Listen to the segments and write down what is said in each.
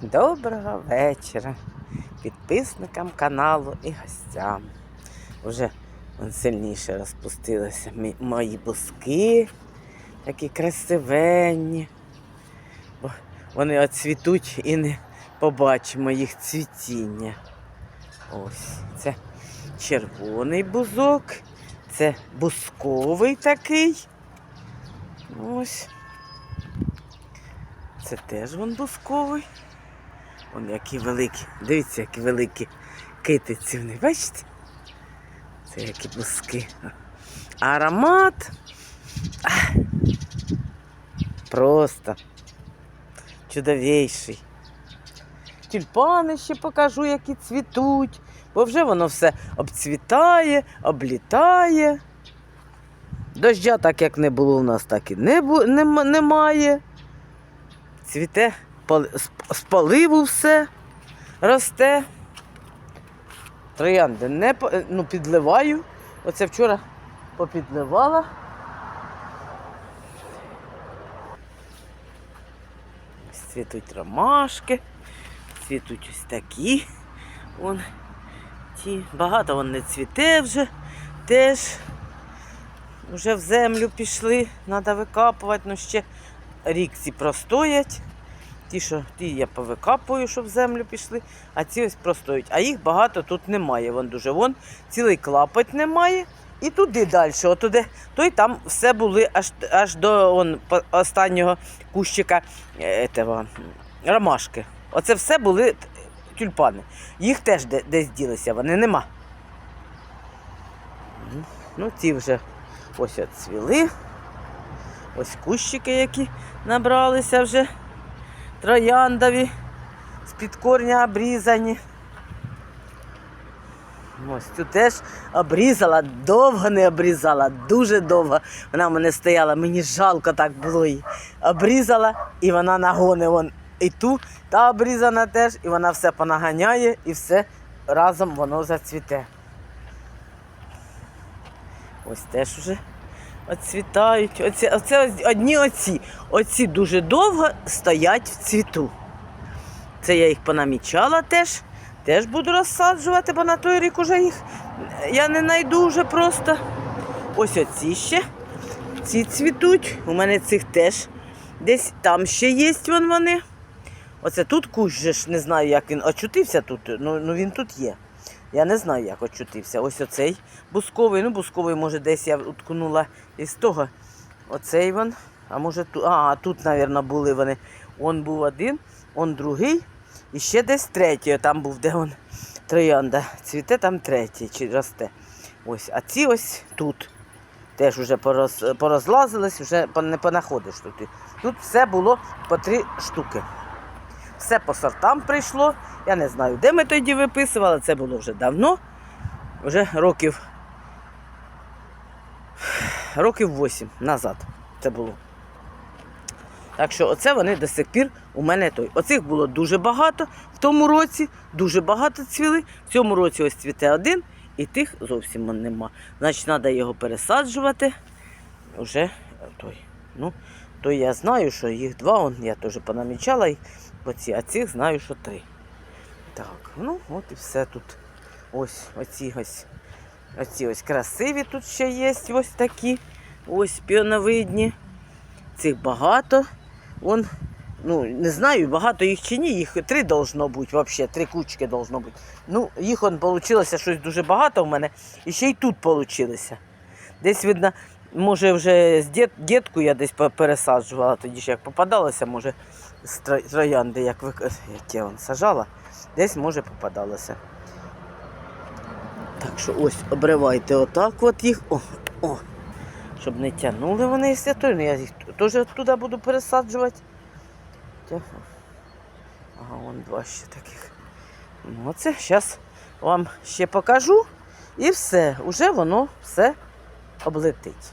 Доброго вечора підписникам каналу і гостям. Уже вон сильніше розпустилися мої буски, такі красивенні. Бо вони оцвітуть і не побачимо їх цвітіння. Ось це червоний бузок, це бусковий такий. Ось. Це теж вон бусковий. Вон які великі. Дивіться, які великі китиці вони, бачите? Це які буски. Аромат. Просто чудовейший. Тюльпани ще покажу, які цвітуть, бо вже воно все обцвітає, облітає. Дождя, так як не було у нас, так і не, немає. Цвіте з поливу все росте. Троянди не е, ну, підливаю. Оце вчора попідливала. Цвітуть ромашки, цвітуть ось такі. Вон ті. Багато вон не цвіте вже теж. Вже в землю пішли, треба викапувати, ну ще рік ці простоять. Ті, що ті я повикапую, щоб в землю пішли, а ці ось простоять. А їх багато тут немає. Вон дуже вон цілий клапоть немає. І туди далі, отуди, то й там все були аж, аж до по- останнього кущика е, ромашки. Оце все були тюльпани. Їх теж де- десь ділися, вони нема. Ну, ці вже ось цвіли. Ось кущики, які набралися вже трояндові, з-під корня обрізані. Ось цю теж обрізала, довго не обрізала, дуже довго. Вона в мене стояла, мені жалко так було її. Обрізала і вона нагони вон і ту, та обрізана теж, і вона все понаганяє і все разом воно зацвіте. Ось теж вже оцвітають. Оці, оце одні оці. Оці дуже довго стоять в цвіту. Це я їх понамічала теж. Теж буду розсаджувати, бо на той рік уже їх я не знайду вже просто. Ось оці ще. Ці цвітуть. У мене цих теж десь там ще є вон вони. Оце тут кущ не знаю, як він очутився тут. Ну, ну він тут є. Я не знаю, як очутився. Ось оцей бусковий. Ну, бусковий, може, десь я уткнула із того. Оцей вон. А може тут. А, тут, мабуть, були вони. Он був один, он другий. І ще десь третій. Там був, де он троянда. Цвіте там третій, чи росте. Ось. А ці ось тут. Теж вже пороз, порозлазились, вже не понаходиш тут. Тут все було по три штуки. Все по сортам прийшло. Я не знаю, де ми тоді виписували, це було вже давно. Вже років років 8 назад це було. Так що оце вони до сих пір у мене той. Оцих було дуже багато в тому році, дуже багато цвіли. В цьому році ось цвіте один, і тих зовсім нема. Значить, треба його пересаджувати. Уже той. Ну, то я знаю, що їх два, он, я теж понамічала оці, а цих знаю, що три. Так, ну от і все тут. Ось оці ось. Оці ось красиві тут ще є, ось такі. Ось піоновидні. Цих багато. Вон, ну, не знаю, багато їх чи ні, їх три должно бути, взагалі, три кучки должно бути. Ну, їх он вийшло щось дуже багато в мене. І ще й тут вийшло. Десь, видно, може, вже з дід, дітку я десь пересаджувала, тоді ж як попадалося, може, з троянди, як, ви, я вон сажала, десь може попадалося. Так що ось обривайте отак от їх. О, о, щоб не тягнули вони і святою. Ну, я їх теж туди буду пересаджувати. Ага, вон два ще таких. Ну, оце зараз вам ще покажу. І все, уже воно все облетить.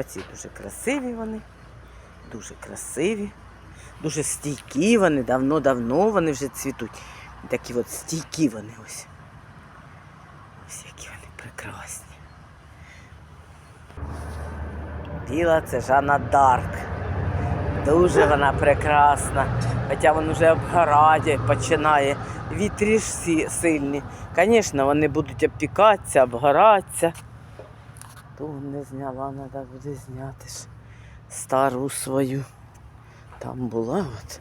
Оці дуже красиві вони, дуже красиві, дуже стійкі вони, давно-давно вони вже цвітуть. Такі от стійкі вони ось. Ось які вони прекрасні. Біла це Жанна Дарк. Дуже вона прекрасна. Хоча він вже обгорає, починає. Вітрі ж сильні. Звісно, вони будуть обпікатися, обгоратися. Ту не зняла, треба буде зняти ж стару свою. Там була от.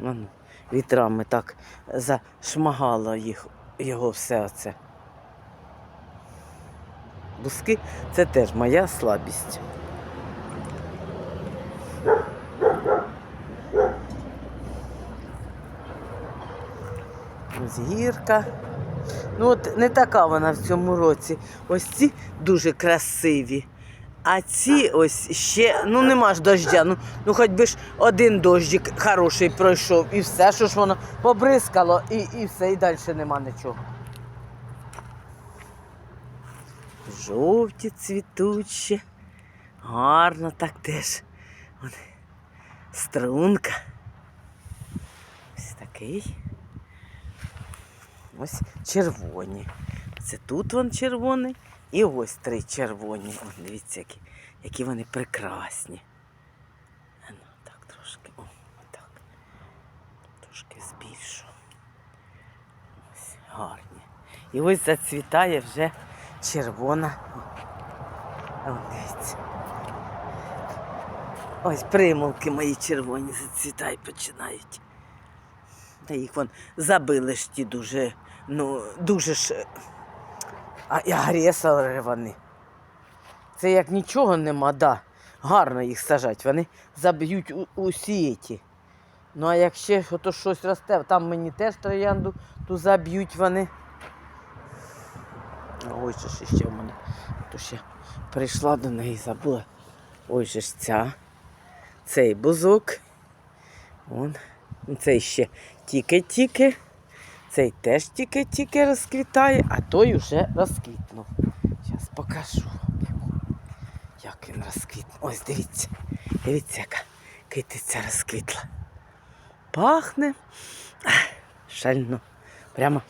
Воно вітрами так зашмагало їх, його все оце. Буски це теж моя слабість. Ось гірка. Ну от не така вона в цьому році. Ось ці дуже красиві. А ці ось ще, ну нема ж дождя. Ну, ну хоч би ж один дощик хороший пройшов і все, що ж воно побризкало, і, і все, і далі нема нічого. Жовті цвітучі. Гарно так теж. Вон, струнка. Ось такий. Ось червоні. Це тут вон червоний. І ось три червоні. О, дивіться, які, які вони прекрасні. А Ну, так трошки. О, так. Трошки збільшу. Ось гарні. І ось зацвітає вже червона. О, дивіться. Ось примулки мої червоні зацвітають, починають. Та їх вон забили ж ті дуже, ну, дуже ж е, і агресори вони. Це як нічого нема, да. Гарно їх сажать. Вони заб'ють усі ті. Ну а як ще ото щось росте, там мені теж троянду ту заб'ють вони. Ой, же ж ще в мене. То ще прийшла до неї, забула. Ой же ж ця. Цей бузок. Вон. Цей ще тільки-тільки. Цей теж тільки-тільки розквітає, а той уже розквітнув. Зараз покажу вам. Як він розквітнув. Ось дивіться. Дивіться, яка китиця розквітла. Пахне ах, шально. Прямо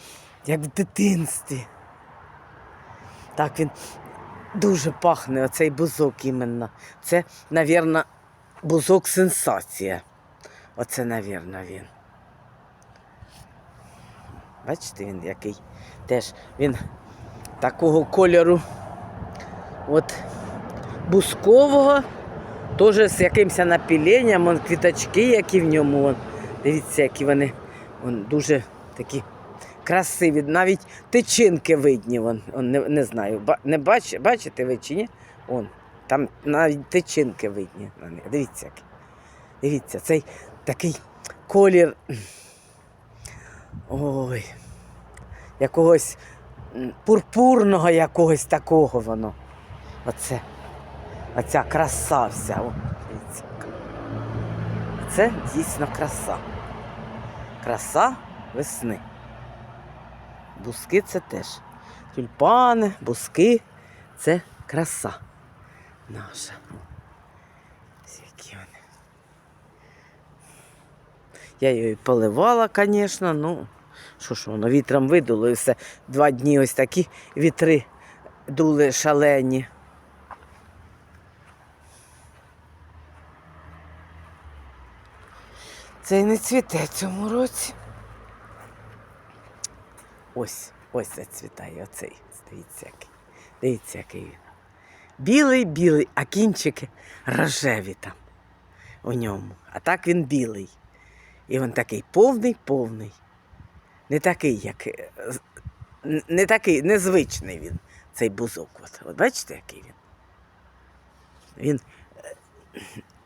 як в дитинстві. Так він дуже пахне, оцей бузок іменно. Це, мабуть, бузок сенсація. Оце, мабуть, він. Бачите, він який теж він такого кольору от бускового, теж з якимось напіленням, вон квіточки, які в ньому. Вон. Дивіться, які вони вон, дуже такі красиві. Навіть тичинки видні. Вон, вон, не, не знаю. Не бач, бачите ви чи ні? Вон, там навіть тичинки видні. Дивіться, які. Дивіться, цей такий колір. Ой, якогось пурпурного якогось такого воно. Оце. Оця краса вся. О. Це дійсно краса. Краса весни. Буски це теж. Тюльпани, буски це краса наша. Ось які вони. Я її поливала, звісно, ну, що ж воно, вітром видуло і все. Два дні ось такі вітри дули шалені. Це й не цвіте цьому році. Ось, ось зацвітає оцей. Дивіться, який. Дивіться, який він. Білий, білий, а кінчики рожеві там у ньому. А так він білий. І він такий повний, повний. Не такий, як. е, Не такий, незвичний він, цей бузок. От, от бачите, який він? Він.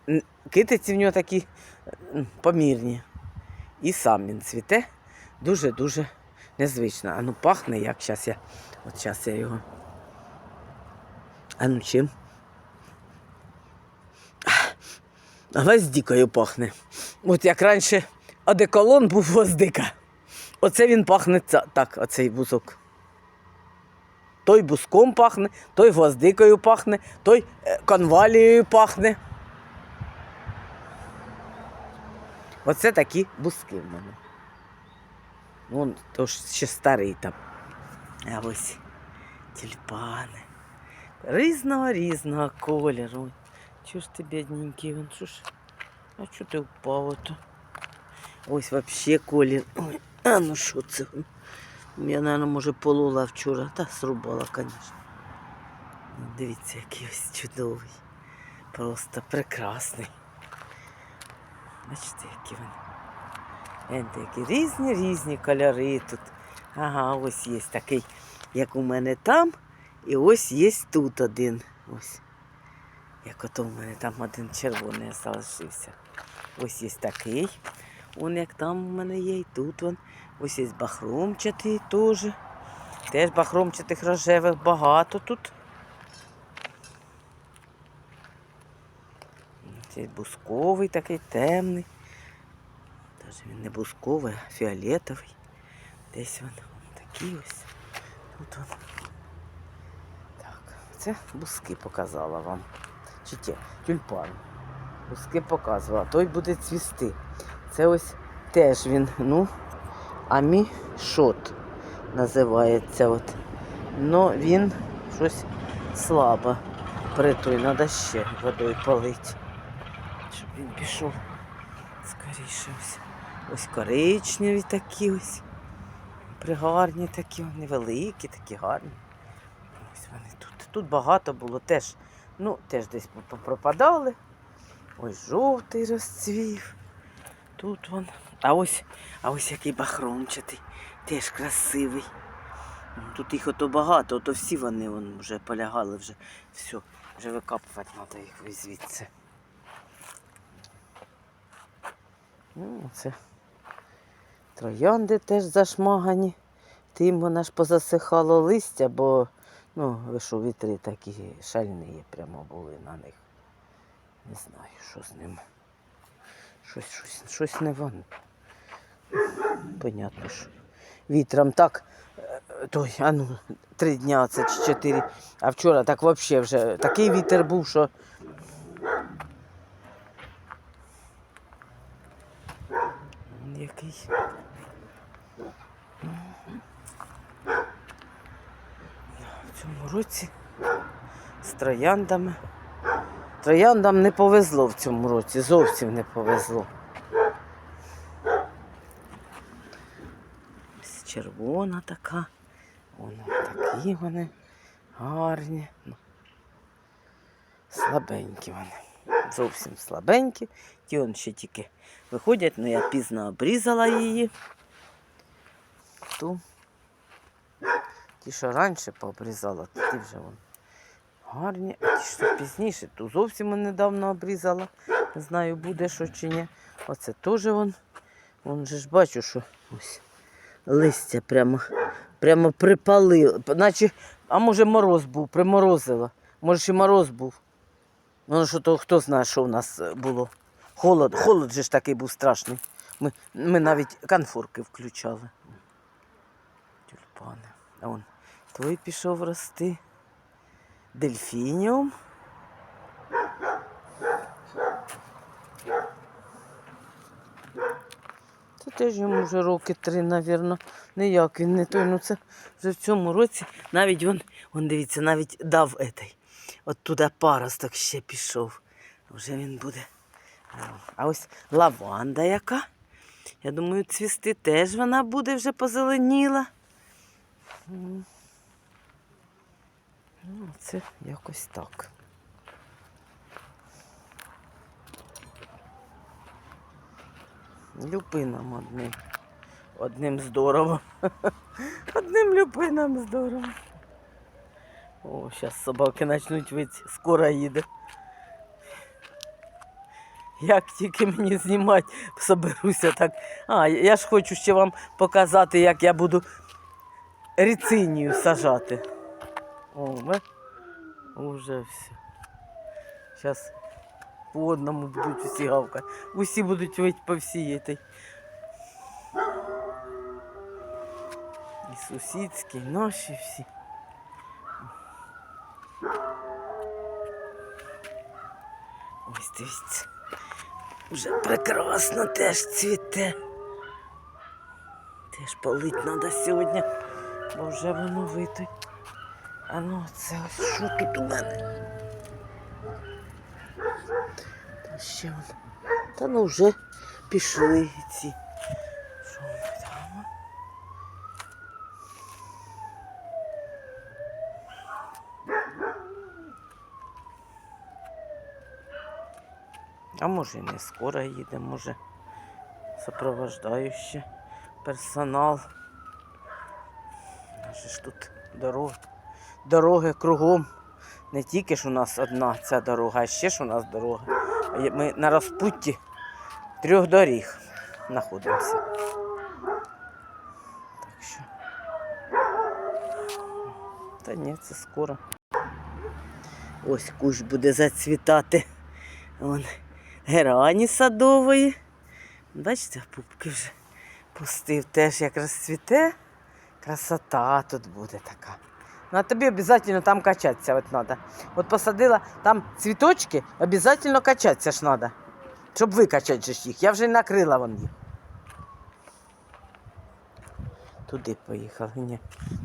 е, Китиці в нього такі помірні. І сам він цвіте дуже-дуже незвично. А ну пахне як зараз я. От зараз я його. А ну чим? Гвоздикою пахне. От як раніше одеколон був гвоздика. Оце він пахне так, оцей бузок. Той буском пахне, той гвоздикою пахне, той е, конвалією пахне. Оце такі буски в мене. Вон, то ж ще старий там. А ось тюльпани. Різного різного кольору. Чого ж ти бідненький, він що ж? А чого ти впав ото? Ось вообще колір. Ой, а ну що це? Я, мабуть, може, полола вчора. Та срубала, звісно. Ну, дивіться, який ось чудовий. Просто прекрасний. Бачите, які вони. Які різні різні кольори тут. Ага, ось є такий, як у мене там, і ось є тут один. Ось. Як ото в мене там один червоний залишився. Ось є такий. Он як там у мене є, і тут он. Ось є бахромчатий теж. Теж бахромчатих рожевих багато тут. Цей бусковий такий темний. Даже він не бусковий, а фіолетовий. Десь він, такий ось. Тут он. Так, це буски показала вам. Чи ті, тюльпан. Буски показувала. Той буде цвісти. Це ось теж він, ну, амішот називається. От. Но він щось слабо притуй. Треба ще водою полити. Щоб він пішов скоріше ось. Коричневі такі ось. Пригарні такі, невеликі, такі гарні. Ось вони тут. Тут багато було теж. Ну, теж десь пропадали. Ось жовтий розцвів. Тут вон. А ось, а ось який бахромчатий, теж красивий. Тут їх ото багато, ото всі вони вон, вже полягали, вже все, вже викапувати треба їх звідси. Ну, це троянди теж зашмагані. Тим вона ж позасихало листя, бо ну, ви що, вітри такі шальні прямо були на них. Не знаю, що з ними. Щось, щось, щось не воно. Понятно, що вітром так. е, Той, а ну, три дня це чи чотири. А вчора так взагалі вже такий вітер був, що. Який. В цьому році з трояндами. Трояндам не повезло в цьому році, зовсім не повезло. Ось червона така. Воно такі вони гарні. Ну, слабенькі вони. Зовсім слабенькі. Ті он ще тільки виходять, але я пізно обрізала її. Ту. Ті, що раніше пообрізала, ті вже вон гарні. А ті, що пізніше, ту зовсім недавно обрізала. Не знаю, буде що чи ні. Оце теж вон. Вон же ж бачу, що ось листя прямо, прямо припалило. Наче, а може мороз був, приморозило. Може ще мороз був. Ну що то хто знає, що у нас е, було. Холод, холод же ж такий був страшний. Ми, ми навіть конфорки включали. Тюльпани. А вон той пішов рости. Дельфініум. Це теж йому вже роки три, мабуть. Ніяк він не той. Ну це вже в цьому році навіть він, он дивіться, навіть дав етей. От туди паросток ще пішов. Вже він буде. А ось лаванда яка. Я думаю, цвісти теж вона буде вже позеленіла. Ну, це якось так. Люпином одним. Одним здорово. Одним люпином здорово. О, зараз собаки почнуть вити. Скоро їде. Як тільки мені знімати, соберуся так. А, я ж хочу ще вам показати, як я буду рицинію сажати. О, ми уже все. Зараз по одному будуть усі гавкати. Усі будуть вити по всій этой. І сусідські, і наші всі. Ось дивіться. Вже прекрасно теж цвіте. Теж полить треба сьогодні, бо вже воно вите. А ну це ось що тут у мене? А ще вон. Та ну вже пішли ці. Що вони там? А може і не скоро їде, може сопровождаючий персонал. У нас же ж тут дороги, дороги кругом. Не тільки ж у нас одна ця дорога, а ще ж у нас дорога. Ми на розпутті трьох доріг знаходимося. Так що. Та ні, це скоро. Ось кущ буде зацвітати. Вон герані садової. Бачите, пупки вже пустив теж як розцвіте. Красота тут буде така. Ну, а тобі обов'язково там качатися от треба. От посадила там цвіточки, обов'язково качатися ж треба. Щоб викачати ж їх. Я вже накрила вон їх. Туди поїхали. Ні.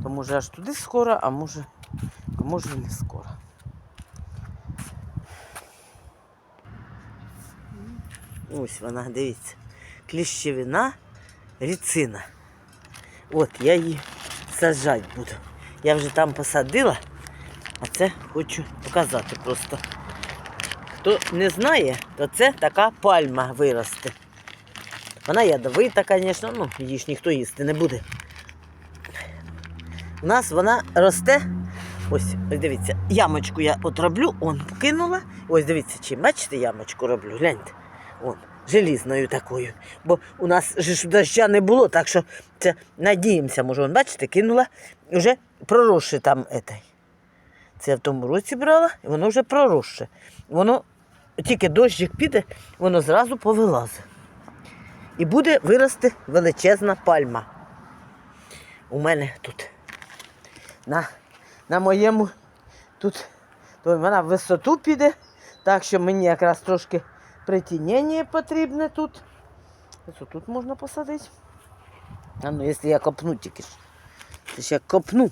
То може аж туди скоро, а може, а може не скоро. Ось вона, дивіться. Кліщевина, ріцина. От я її саджати буду. Я вже там посадила, а це хочу показати просто. Хто не знає, то це така пальма виросте. Вона ядовита, звісно, ну, її ж ніхто їсти не буде. У нас вона росте. Ось, ось дивіться, ямочку я от роблю, он кинула. Ось дивіться, чи бачите, ямочку роблю, гляньте. Он, желізною такою. Бо у нас ж доща не було, так що це надіємося, може, он, бачите, кинула, вже проросше там етай. Це я в тому році брала, і воно вже проросше. Воно тільки дощик піде, воно зразу повилазить. І буде вирости величезна пальма. У мене тут. На, на моєму тут то вона в висоту піде, так що мені якраз трошки притінення потрібне тут. Ось тут можна посадити. А ну, якщо я копну тільки ж. Це ж як копну,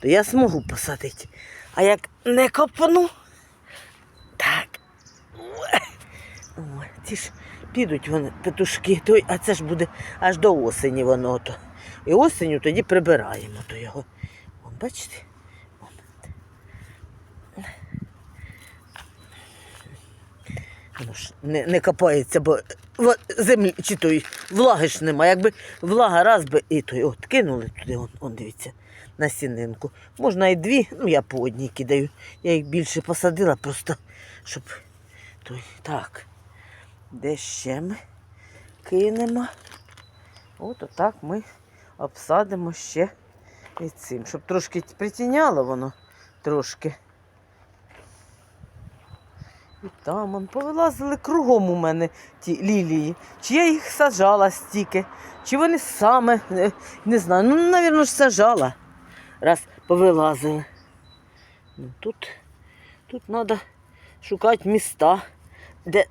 то я зможу посадити. А як не копну, так. Ой, ці ж підуть вони, петушки, то, а це ж буде аж до осені воно то. І осеню тоді прибираємо то його. Вон, бачите? Воно ж не, не копається, бо землі чи той влаги ж нема. Якби влага раз би і той от кинули туди, он, он дивіться, на сінинку. Можна і дві, ну я по одній кидаю. Я їх більше посадила, просто щоб той. Так. Де ще ми кинемо? От отак ми обсадимо ще і цим, щоб трошки притіняло воно трошки. І там он повилазили кругом у мене ті лілії. Чи я їх сажала стільки, чи вони саме, е, не знаю. Ну, навірно ж сажала. Раз повилазили. Ну, тут, тут треба шукати міста, де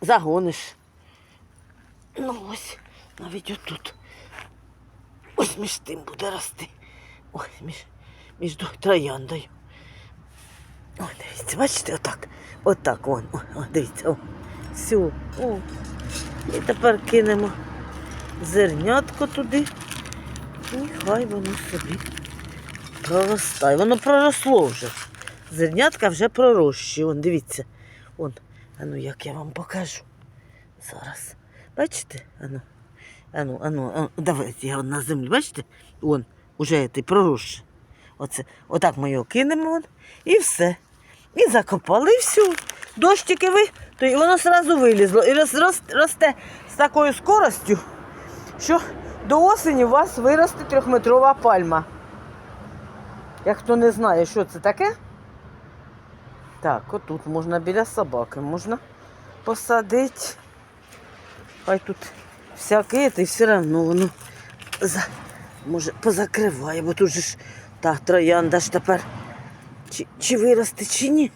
загониш. Ну ось, навіть отут. Ось між тим буде рости. Ой, між, між трояндою. О, дивіться, бачите, отак. Отак, вон, о, дивіться, о. Все. О. І тепер кинемо зернятко туди. І хай воно собі проростає. Воно проросло вже. Зернятка вже пророщі. Вон, дивіться. Вон. А ну як я вам покажу. Зараз. Бачите? Ану. Ану, ану, ану. Давайте я на землі, бачите? Вон, уже цей проросше. Оце, отак ми його кинемо і все. І закопали, і все. Дощики ви, то і воно одразу вилізло. І роз, роз, росте з такою скоростю, що до осені у вас виросте трьохметрова пальма. Як хто не знає, що це таке. Так, отут можна біля собаки, можна посадити. Хай тут всяке, і все одно воно за, може позакриває, бо тут же ж та троянда ж тепер чи, чи виросте, чи ні.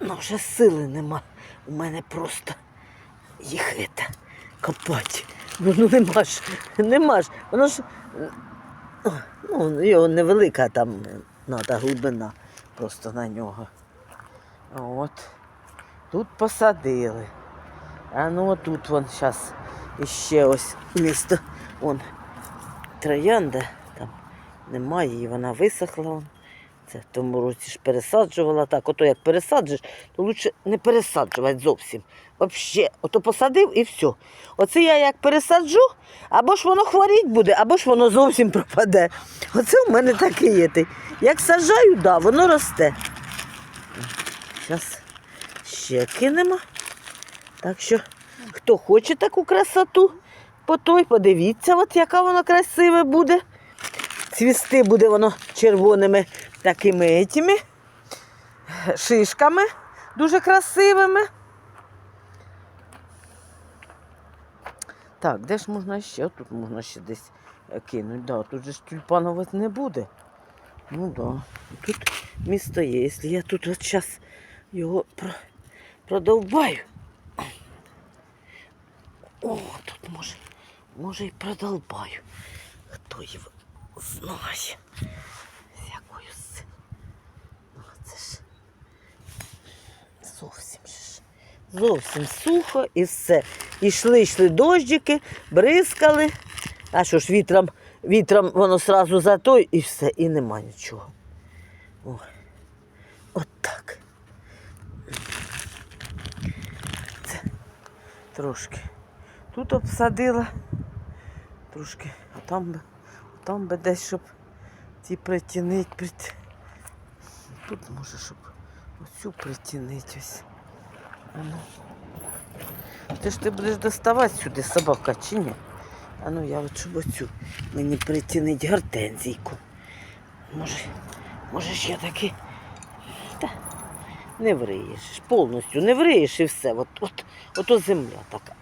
Ну, вже сили нема. У мене просто їх это, копати. Ну, ну нема ж, нема ж. Воно ж ну, його невелика там треба глибина просто на нього. От. Тут посадили. А ну тут вон зараз іще ось місто. Вон троянда, там немає її, вона висохла. Це в тому році ж пересаджувала так. Ото як пересаджиш, то краще не пересаджувати зовсім. Взагалі, ото посадив і все. Оце я як пересаджу, або ж воно хворіть буде, або ж воно зовсім пропаде. Оце в мене так і є. Як саджаю, да, воно росте. Зараз ще кинемо. Так що, хто хоче таку красоту, по той подивіться, от яка воно красиве буде. Цвісти буде воно червоними такими етими, шишками дуже красивими. Так, де ж можна ще? Тут можна ще десь кинути. Да, тут же ж тюльпанів не буде. Ну да. Тут місто є. Якщо я тут от зараз його продовбаю. О, тут може, може і продолбаю. Хто його знає. З якою з... Ну, це ж зовсім ж. Зовсім сухо і все. Ішли, йшли дощики, бризкали. А що ж вітром, вітром воно сразу за той і все, і нема нічого. О. От так. Це трошки. Тут обсадила, трошки, а там би, там би десь, щоб ті притінить, прит... Тут може, щоб оцю притінить ось. А ну. Ти ж ти будеш доставати сюди собака чи ні? А ну я от щоб оцю мені притінить гортензійку. Може, може ж я таки. Та, не вриєш. Повністю не вриєш і все. От, от, ото земля така.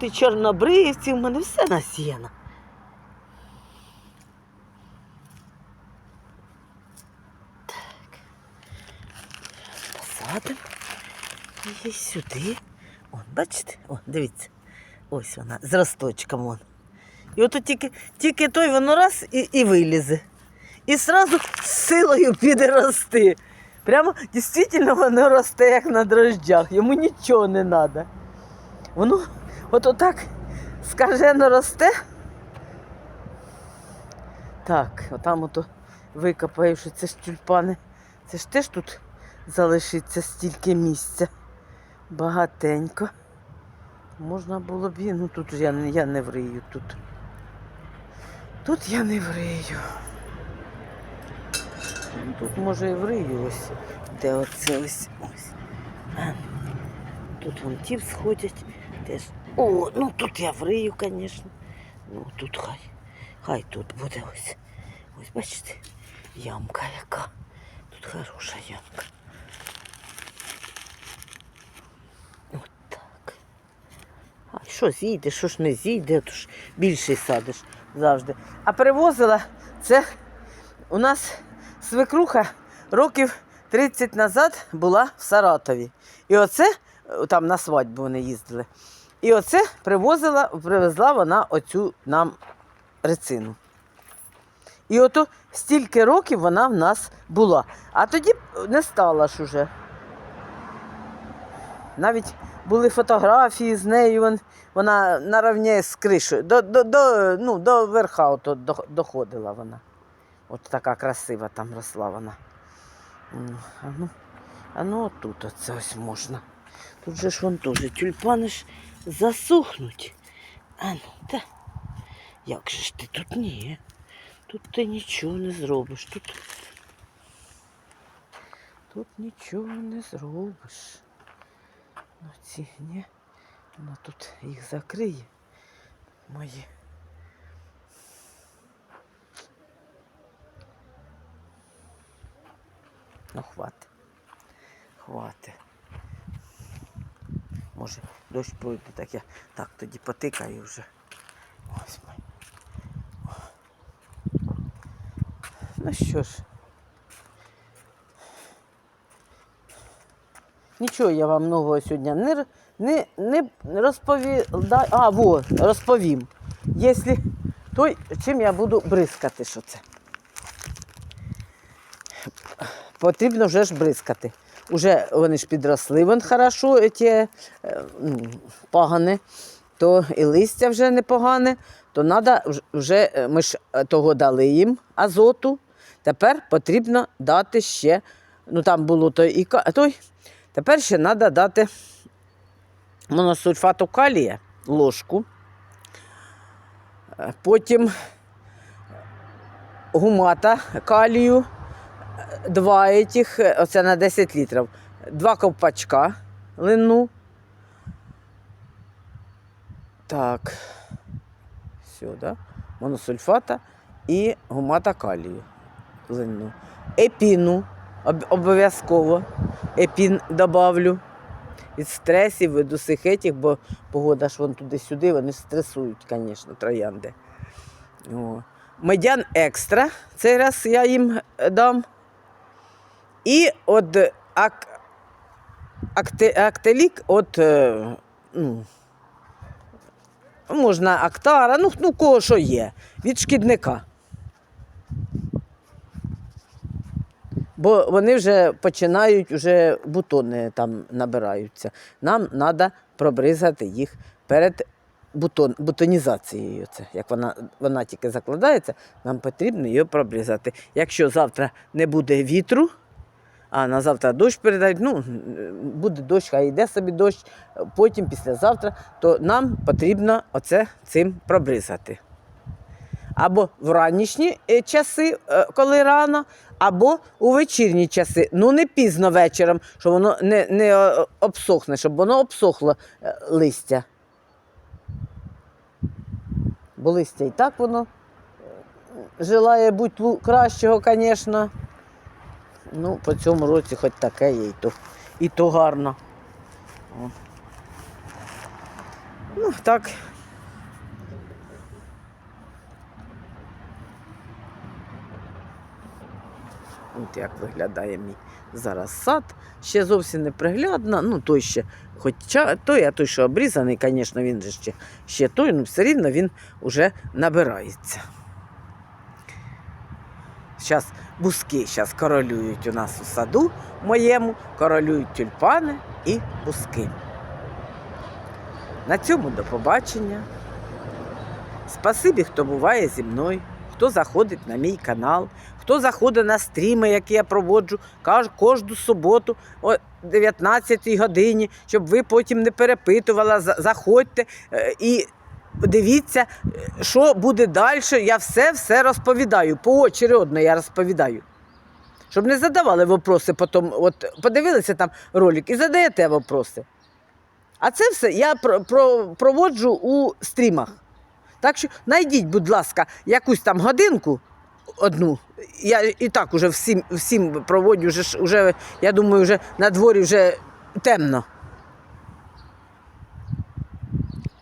Тут і чорнобривці, в мене все насіяно. посадимо її сюди. О, бачите? О, дивіться. Ось вона, з росточком вон. І от тільки, тільки той воно раз і, і вилізе. І одразу силою піде рости. Прямо дійсно воно росте, як на дрожджах. Йому нічого не треба. Воно от отак скажено росте. Так, отам ото викопаю, що це ж тюльпани. Це ж теж тут залишиться стільки місця. Багатенько. Можна було б і, ну тут я, я не врию тут. Тут я не врию. Тут може і врию ось. Де оце ось ось. Тут вон ті сходять. Теж. О, ну тут я врию, звісно. Ну тут хай. Хай тут буде ось. Ось бачите, ямка яка. Тут хороша ямка. От так. А що зійде, що ж не зійде, то ж більший садиш завжди. А перевозила це у нас свекруха років 30 назад була в Саратові. І оце, е, там на свадьбу вони їздили. І оце привозила, привезла вона оцю нам рецину. І ото стільки років вона в нас була. А тоді не стала ж уже. Навіть були фотографії з нею, вона наравні з кришою. До, до, до, ну, до верха ото доходила вона. От така красива там росла вона. А ну, а ну отут оце ось можна. Тут же ж вон теж тюльпани ж засухнуть. А ну, та. Як же ж ти тут ні? Тут ти нічого не зробиш. Тут, тут нічого не зробиш. Ну ці ні. Вона тут їх закриє. Мої. Ну, хвати. Хвати. Може, дощ пройде, так я так тоді потикаю вже. Ось ми. Ну що ж. Нічого я вам нового сьогодні не, не, не розповідаю. А, во, розповім. Якщо той, чим я буду бризкати, що це. Потрібно вже ж бризкати. Уже вони ж підросли, вон хорошо, ті е, пагани, то і листя вже непогане, то треба вже, е, ми ж е, того дали їм азоту. Тепер потрібно дати ще, ну там було той і той. Тепер ще треба дати моносульфату калія, ложку. Потім гумата калію, два е, оце на 10 літрів, два ковпачка лину. Так, сюди, моносульфата і гумата калію лину. Епіну обов'язково. Епін добавлю від стресів, від усіх етих, бо погода ж вон туди-сюди, вони стресують, звісно, троянди. О. Медян екстра, цей раз я їм е, дам. І от ак, акте, актелік, от, е, ну, можна актара, ну, ну кого що є, від шкідника. Бо вони вже починають, вже бутони там набираються. Нам треба пробризати їх перед бутон, бутонізацією. Це, як вона, вона тільки закладається, нам потрібно її пробризати. Якщо завтра не буде вітру, а на завтра дощ передають, ну, буде дощ, хай йде собі дощ, потім, післязавтра, то нам потрібно оце цим пробризати або в ранішні е, часи, е, коли рано, або у вечірні часи. Ну не пізно вечором, щоб воно не, не е, обсохне, щоб воно обсохло листя. Бо листя і так воно желає бути кращого, звісно. Ну, по цьому році хоч таке є, і то, і то гарно. О. Ну, так. От як виглядає мій зараз сад. Ще зовсім не приглядно. Ну, той ще, хоча той, а той, що обрізаний, звісно, він же ще, ще той, ну все рівно він вже набирається. Зараз бузки зараз королюють у нас у саду моєму, королюють тюльпани і бузки. На цьому до побачення. Спасибі, хто буває зі мною, хто заходить на мій канал, хто заходить на стріми, які я проводжу кожну суботу о 19 годині, щоб ви потім не перепитували, за- заходьте е, і дивіться, що буде далі. Я все-все розповідаю. Поочередно я розповідаю. Щоб не задавали вопроси потім, от подивилися там ролик і задаєте вопроси. А це все я про, про, проводжу у стрімах. Так що знайдіть, будь ласка, якусь там годинку одну. Я і так уже всім, всім проводжу, вже, вже, я думаю, вже на дворі вже темно.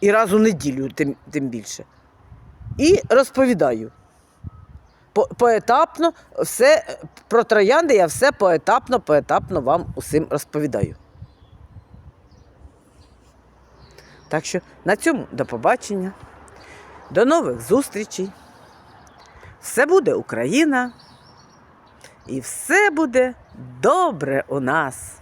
І раз у неділю, тим, тим більше. І розповідаю. По- Поетапно, все про троянди я все поетапно, поетапно вам усім розповідаю. Так що на цьому до побачення. До нових зустрічей. Все буде Україна. І все буде добре у нас.